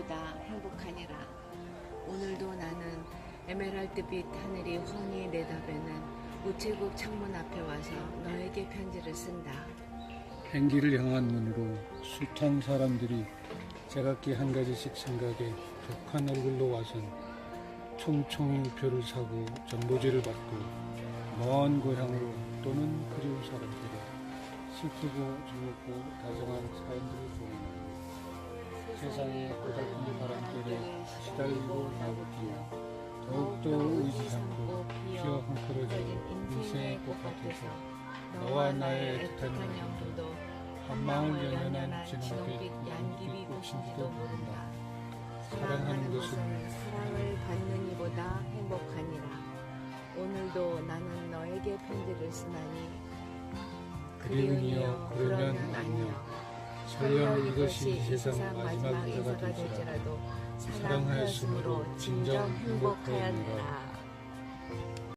이보다 행복하니라. 오늘도 나는 에메랄드빛 하늘이 훤히 내다보는 우체국 창문 앞에 와서 너에게 편지를 쓴다. 행기를 향한 눈으로 숱한 사람들이 제각기 한 가지씩 생각에 독한 얼굴로 와선 총총히 표를 사고 정보지를 받고 먼 고향으로 또는 그리운 사람들이 슬프고 즐겁고 다정한 사연들을 보이는 세상의 고달픈 바람결에 시달리고 나고기에 더욱더 의지 않고 피어 헝클어진 인생의 꽃 같아서 너와 나의 애틋한 영혼도 한마을 연연한 진홍빛 양귀비 꽃인지도 모른다. 사랑하는 것은 사랑을 받는 이보다 행복하니라. 오늘도 나는 너에게 편지를 쓰나니 그리운이여 그러면 안녕 설령 이것이 이 세상 마지막 인사가 될지라도 사랑하였으므로 진정 행복하였느라.